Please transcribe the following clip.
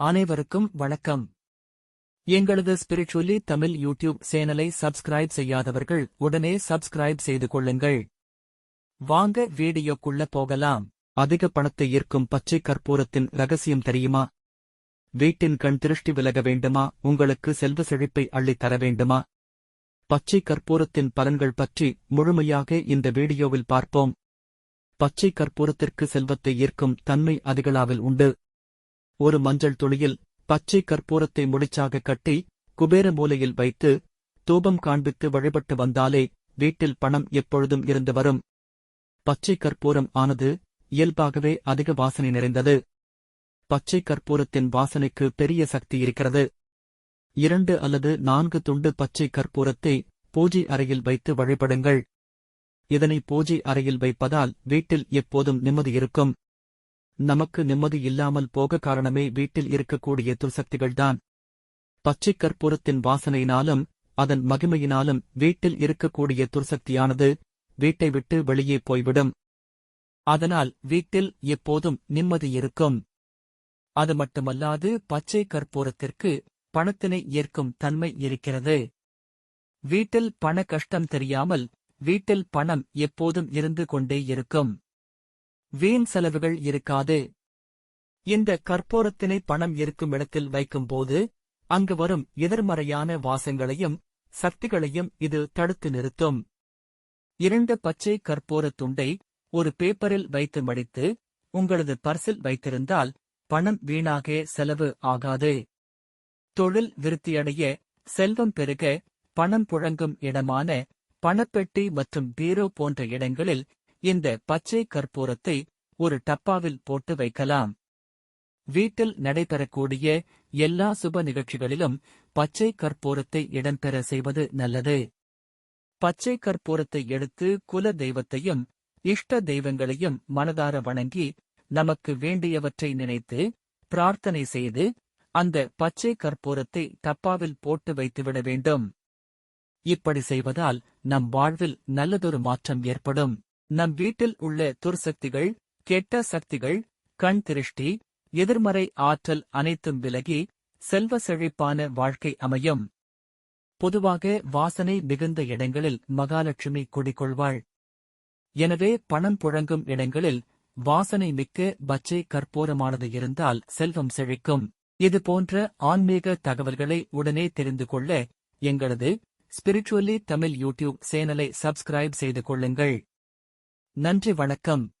அனைவருக்கும் வணக்கம். எங்களது ஸ்பிரிச்சுவலி தமிழ் யூடியூப் சேனலை சப்ஸ்கிரைப் செய்யாதவர்கள் உடனே சப்ஸ்கிரைப் செய்து கொள்ளுங்கள். வாங்க வீடியோக்குள்ள போகலாம். அதிக பணத்தை ஈர்க்கும் பச்சை கற்பூரத்தின் ரகசியம் தெரியுமா? வீட்டின் கண் திருஷ்டி விலக வேண்டுமா? உங்களுக்கு செல்வ செழிப்பை அள்ளித் தர வேண்டுமா? பச்சை கற்பூரத்தின் பலன்கள் பற்றி முழுமையாக இந்த வீடியோவில் பார்ப்போம். பச்சை கற்பூரத்திற்கு செல்வத்தை ஈர்க்கும் தன்மை அதிகளாவில் உண்டு. ஒரு மஞ்சள் துளியில் பச்சை கற்பூரத்தை முடிச்சாக கட்டி குபேர மூலையில் வைத்து தூபம் காண்பித்து வழிபட்டு வந்தாலே வீட்டில் பணம் எப்பொழுதும் இருந்து வரும். பச்சை கற்பூரம் ஆனது இயல்பாகவே அதிக வாசனை நிறைந்தது. பச்சை கற்பூரத்தின் வாசனைக்கு பெரிய சக்தி இருக்கிறது. இரண்டு அல்லது நான்கு துண்டு பச்சை கற்பூரத்தை பூஜை அறையில் வைத்து வழிபடுங்கள். இதனை பூஜை அறையில் வைப்பதால் வீட்டில் எப்போதும் நிம்மதி இருக்கும். நமக்கு நிம்மதி இல்லாமல் போக காரணமே வீட்டில் இருக்கக்கூடிய துர்சக்திகள்தான். பச்சை கற்பூரத்தின் வாசனையினாலும் அதன் மகிமையினாலும் வீட்டில் இருக்கக்கூடிய துர்சக்தியானது வீட்டை விட்டு வெளியே போய்விடும். அதனால் வீட்டில் எப்போதும் நிம்மதி இருக்கும். அது மட்டுமல்லாது பச்சை கற்பூரத்திற்கு பணத்தினை ஏற்கும் தன்மை இருக்கிறது. வீட்டில் பண கஷ்டம் தெரியாமல் வீட்டில் பணம் எப்போதும் இருந்து கொண்டே இருக்கும். வீண் செலவுகள் இருக்காது. இந்த கற்பூரத்தினை பணம் இருக்கும் இடத்தில் வைக்கும்போது அங்கு வரும் எதிர்மறையான வாசங்களையும் சக்திகளையும் இது தடுத்து நிறுத்தும். இரண்டு பச்சை கற்பூர துண்டை ஒரு பேப்பரில் வைத்து மடித்து உங்களது பர்சில் வைத்திருந்தால் பணம் வீணாக செலவு ஆகாது. தொழில் விருத்தியடைய செல்வம் பெருக பணம் புழங்கும் இடமான பணப்பெட்டி மற்றும் பீரோ போன்ற இடங்களில் இந்த பச்சை கற்பூரத்தை ஒரு டப்பாவில் போட்டு வைக்கலாம். வீட்டில் நடைபெறக்கூடிய எல்லா சுப நிகழ்ச்சிகளிலும் பச்சை கற்பூரத்தை இடம்பெற செய்வது நல்லது. பச்சை கற்பூரத்தை எடுத்து குல தெய்வத்தையும் இஷ்ட தெய்வங்களையும் மனதார வணங்கி நமக்கு வேண்டியவற்றை நினைத்து பிரார்த்தனை செய்து அந்த பச்சை கற்பூரத்தை டப்பாவில் போட்டு வைத்துவிட வேண்டும். இப்படி செய்வதால் நம் வாழ்வில் நல்லதொரு மாற்றம் ஏற்படும். நம் வீட்டில் உள்ள துர்சக்திகள் கெட்ட சக்திகள் கண் திருஷ்டி எதிர்மறை ஆற்றல் அனைத்தும் விலகி செல்வ செழிப்பான வாழ்க்கை அமையும். பொதுவாக வாசனை மிகுந்த இடங்களில் மகாலட்சுமி குடிகொள்வாள். எனவே பணம் புழங்கும் இடங்களில் வாசனை மிக்க பச்சை கற்பூரமானது இருந்தால் செல்வம் செழிக்கும். இது போன்ற ஆன்மீக தகவல்களை உடனே தெரிந்து கொள்ள எங்களது ஸ்பிரிச்சுவலி தமிழ் யூடியூப் சேனலை சப்ஸ்கிரைப் செய்து கொள்ளுங்கள். நன்றி வணக்கம்.